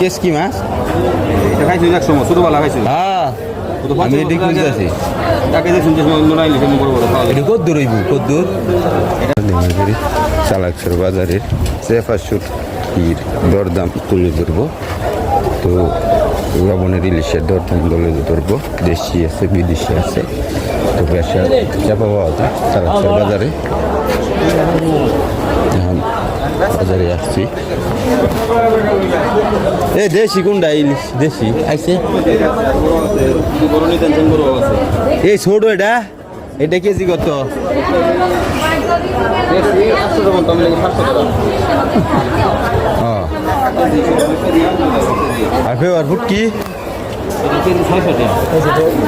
Case কি মাছ? খাইছি এক সময় ছোটবেলা খাইছি হ্যাঁ। আমি এটি খুঁজতেছি তাকে যে আইলি সেমন বড় বড় এটা কত দূর হইব কত দূর চালাকসর বাজারের সেফাসুর ইর দরদাম তুলে ধরবো। তো লবণের ইলিশের দরদাম তুলে ধরবো। দেশি আছে বিদেশি আছে। তো ব্যবসা চাপা পাওয়া যায় চালাকসর বাজারে। বাজারে আসছি। এ দেশি কোনটা? ইলিশ দেশি। আছে এই ছোট এটা। এটা কেজি কত? আর ফেওয়ার টাকা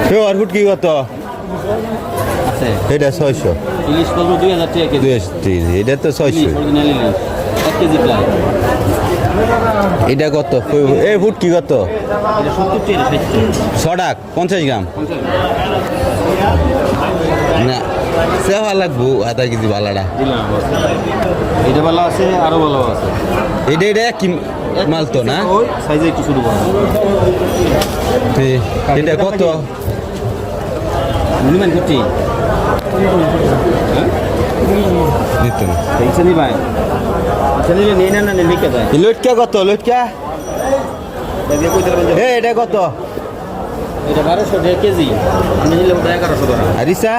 ফেওয়ার ফুটকি কত? এটা ছয়শো। ইলিশ দুই হাজার টাকা এটা তো ছয়শো। কেজি এটা কত? এই ফুটকি কত? এটা সত্তর টাকা পঞ্চাশ গ্রাম। না সেবা লাগবো আধা কেজি বালাটা। এটা ভালো আছে আরও ভালো আছে। এটা এটা কি মাল তো না? সাইজে একটু শুরু এটা কত? Minimum fifty. দিত না লটকা কত লটকা? এ এটা কত? এটা বারোশো কেজি। আমি ওটা এগারোশো টাকা ইচ্ছা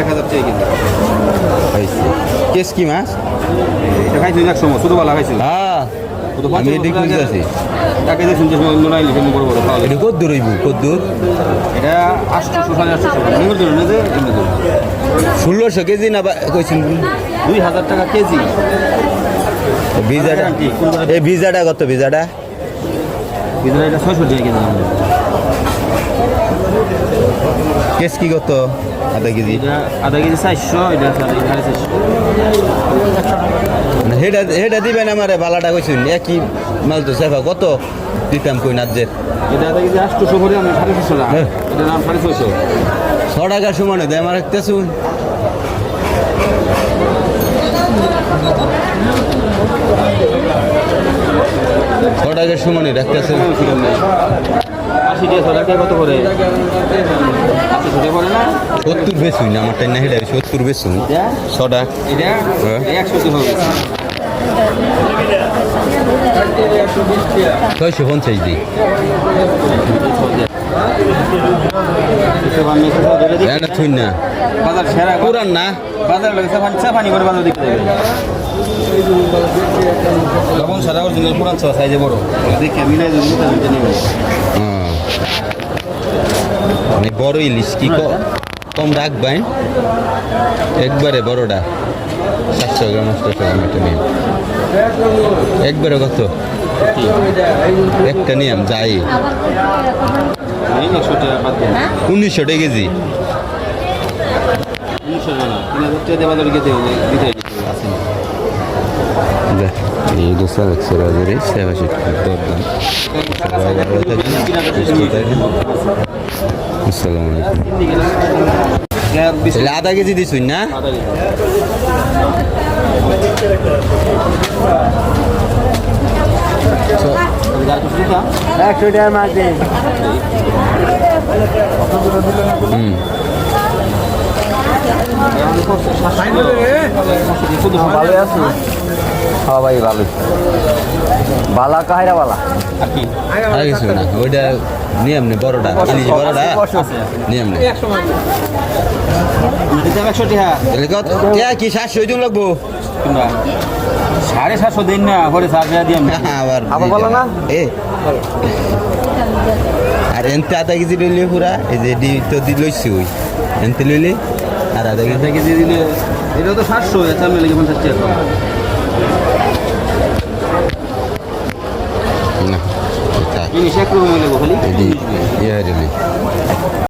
এক হাজার টাকা কেজি। হয়েছে। কেস কি মাছ? এটা খাইছি এক সময় ছোটবেলা খাইছি হ্যাঁ। আমি এটি খুঁজতেছি তাকে যে শুনছিস আইলি সেমন বড় বড় খাওয়া এটা কত দূর হইব? কত দূর? এটা সাড়ে না যে ষোলোশো কেজি না কইছেন? দুই হাজার টাকা কেজি। ভিজাটা এই ভিজাটা কত ভিজাটা? এটা ছয়শো টাকা কেজি। কেস কি কত? আধা কেজি? আধা কেজি চারশো এটা মানে হেটা হেটা দিবেন আমারে বালাটা কইছেন একই মাল তো সেফা কত দিতাম কই নাজ্জের? এটা আধা কেজি আটশোশো করে আমি সাড়ে ছশো টাকা হ্যাঁ। এটা নাম সাড়ে ছয়শো। ছ টাকার সমানে দেয় আমার একটা শুন ছ সমানই রাখতেছে আশি কত করে? আশি টাকা পড়ে না? সত্তর হেটা সত্তর বেসুন ছটা? হ্যাঁ। ছয়শো পঞ্চাশ দিই এটা থুই না। বাজার সেরা পুরান না। বাজার লাগে সাফানি সাফানি করে বাজার দিতে দেবে লবণ সারা অরিজিনাল পুরান ছ সাইজে বড়। দেখে মিলাই যদি নিতে নেবে। মানে বড় ইলিশ কি কম রাখবেন একবারে বড়টা। সাতশো গ্রাম আটশো গ্রাম একটা নিন একবারে কত? একটা নিয়াম যাই এই একশো টাকা বাদ দেন উনিশশো টাকা কেজি। উনিশশো টাকা দোসা আলাইকুম। আধা কেজি দিছুন না? একশো টাকা মাছ দেন হুম। ভালো আছো। হ্যাঁ ভাই ভালো। বালা কাহিরা বালা? আর কিছু না ওইটা নিয়ম নেই বড়টা ইলিশ বড়টা নিয়ম নেই তাহলে কি সাতশো দিন লাগবো? সাড়ে সাতশো দিন না করে সাত টাকা দিয়ে আবার আবার বলো না? এ। আর এনতে আধা কেজি লইলে পুরা এই যে ডি তো দি লইছি ওই। এনতে লইলে? আর আধা কেজি? আধা কেজি দিলে এটা তো সাতশো এটা আমি লেগে পঞ্চাশ টাকা। Người.